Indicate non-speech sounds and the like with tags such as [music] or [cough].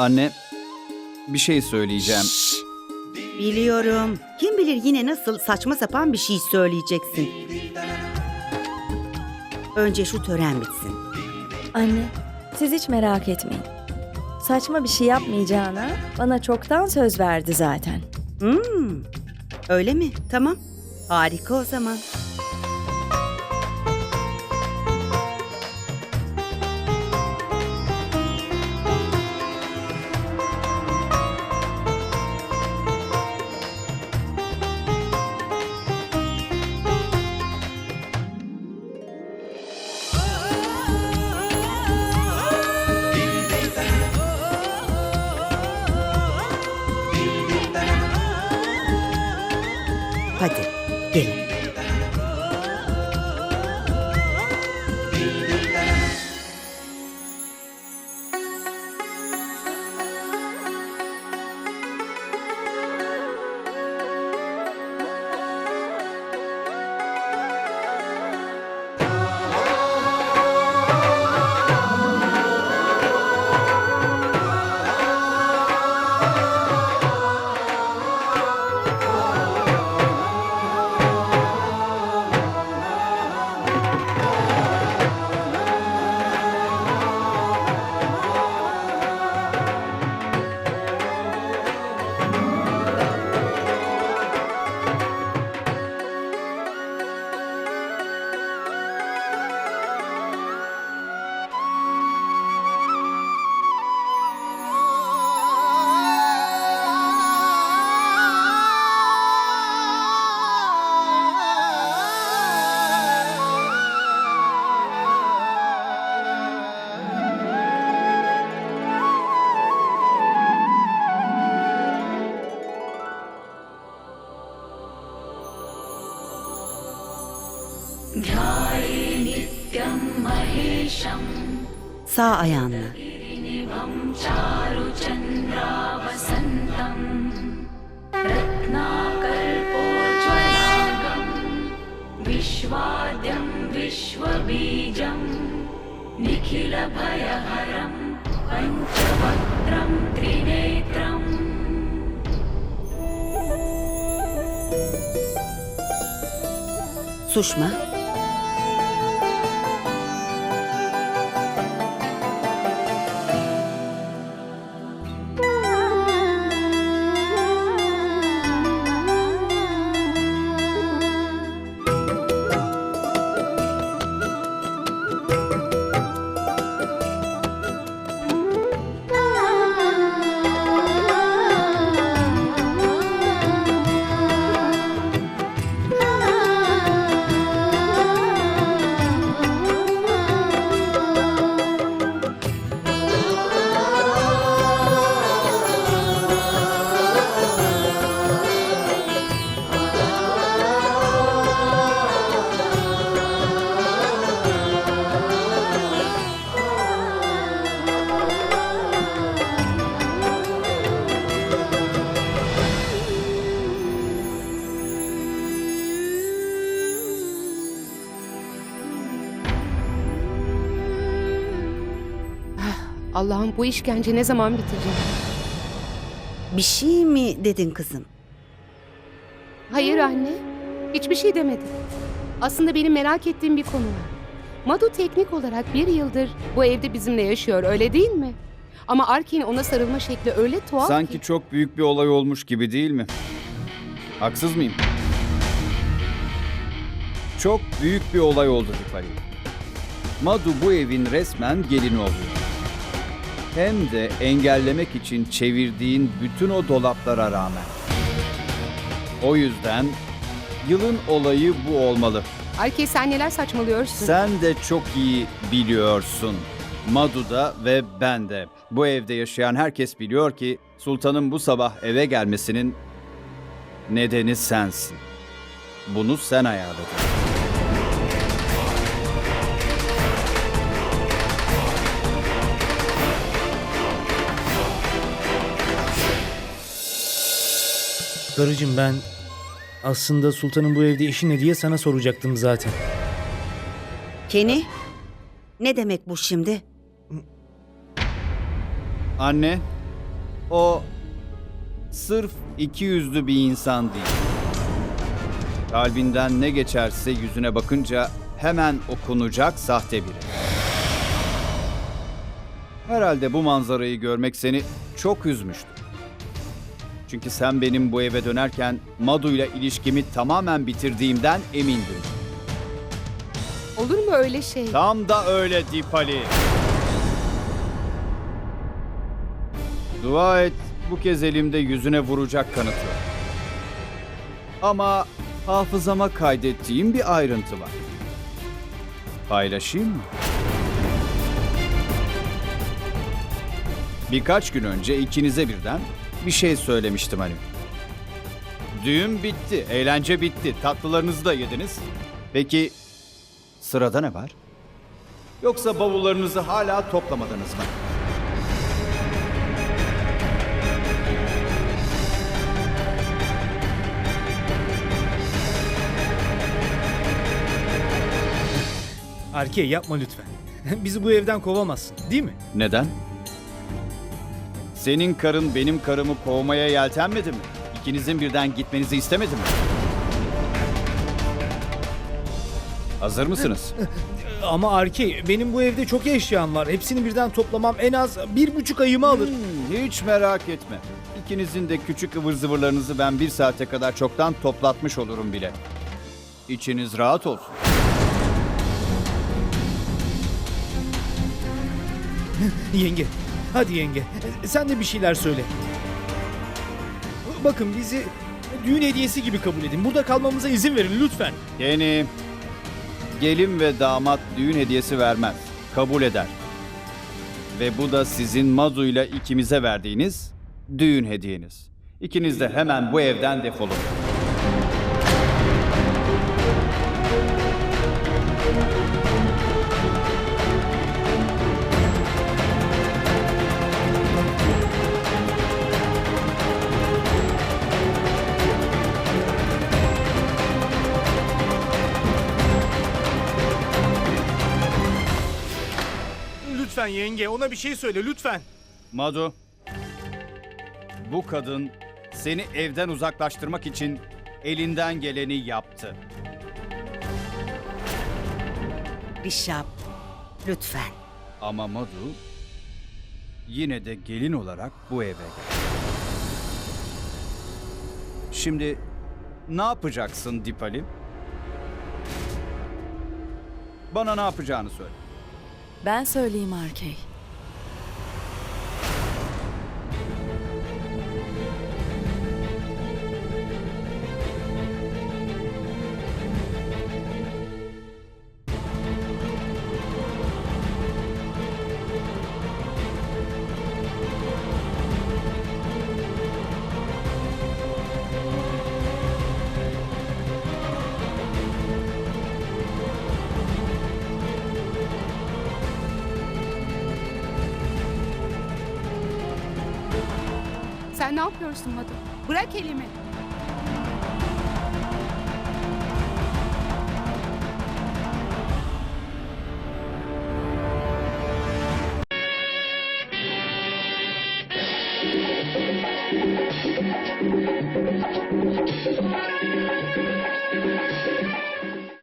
Anne, bir şey söyleyeceğim. Biliyorum. Kim bilir yine nasıl saçma sapan bir şey söyleyeceksin. Önce şu tören bitsin. Anne, siz hiç merak etmeyin. Saçma bir şey yapmayacağına bana çoktan söz verdi zaten. Hmm, öyle mi? Tamam. Harika o zaman. Hadi gelin. Sağ ayağınla. विश्वाद्यं विश्वबीजं निखिलभयहरं पञ्चवक्त्रं त्रिनेत्रम् Suşma. Allah'ım bu işkence ne zaman bitecek? Bir şey mi dedin kızım? Hayır anne. Hiçbir şey demedim. Aslında benim merak ettiğim bir konu var. Madu teknik olarak bir yıldır bu evde bizimle yaşıyor öyle değil mi? Ama Arkin'in ona sarılma şekli öyle tuhaf Sanki ki. çok büyük bir olay olmuş gibi değil mi? Haksız mıyım? Çok büyük bir olay oldu Dipali. Madu bu evin resmen gelini oluyor. Hem de engellemek için çevirdiğin bütün o dolaplara rağmen. O yüzden yılın olayı bu olmalı. Arkin sen neler saçmalıyorsun? Sen de çok iyi biliyorsun. Madu da ve ben de. Bu evde yaşayan herkes biliyor ki sultanın bu sabah eve gelmesinin nedeni sensin. Bunu sen ayarladın. Karıcığım ben aslında sultanın bu evde işi ne diye sana soracaktım zaten. Kenny, ne demek bu şimdi? Anne, O sırf iki yüzlü bir insan değil. Kalbinden ne geçerse yüzüne bakınca hemen okunacak sahte biri. Herhalde bu manzarayı görmek seni çok üzmüştü. Çünkü sen benim bu eve dönerken Madu ile ilişkimi tamamen bitirdiğimden emindin. Olur mu öyle şey? Tam da öyle Dipali. Dua et bu kez elimde yüzüne vuracak kanıt yok. Ama hafızama kaydettiğim bir ayrıntı var. Paylaşayım mı? Birkaç gün önce ikinize birden bir şey söylemiştim hani. Düğün bitti, eğlence bitti, tatlılarınızı da yediniz. Peki sırada ne var? Yoksa bavullarınızı hala toplamadınız mı? Arke yapma lütfen. [laughs] Bizi bu evden kovamazsın değil mi? Neden? Senin karın benim karımı kovmaya yeltenmedi mi? İkinizin birden gitmenizi istemedi mi? Hazır mısınız? [laughs] Ama Arke benim bu evde çok eşyam var. Hepsini birden toplamam en az bir buçuk ayımı alır. Hmm, hiç merak etme. İkinizin de küçük ıvır zıvırlarınızı ben bir saate kadar çoktan toplatmış olurum bile. İçiniz rahat olsun. [laughs] Yenge, hadi yenge. Sen de bir şeyler söyle. Bakın bizi düğün hediyesi gibi kabul edin. Burada kalmamıza izin verin lütfen. Yeni gelin ve damat düğün hediyesi vermez. Kabul eder. Ve bu da sizin Madu ile ikimize verdiğiniz düğün hediyeniz. İkiniz de hemen bu evden defolun. Yenge ona bir şey söyle lütfen. Madu, bu kadın seni evden uzaklaştırmak için elinden geleni yaptı. Rişap, lütfen. Ama Madu yine de gelin olarak bu eve geldi. Şimdi ne yapacaksın Dipali? Bana ne yapacağını söyle. Ben söyleyeyim Arkey. Ne yapıyorsun Madu? Bırak elimi.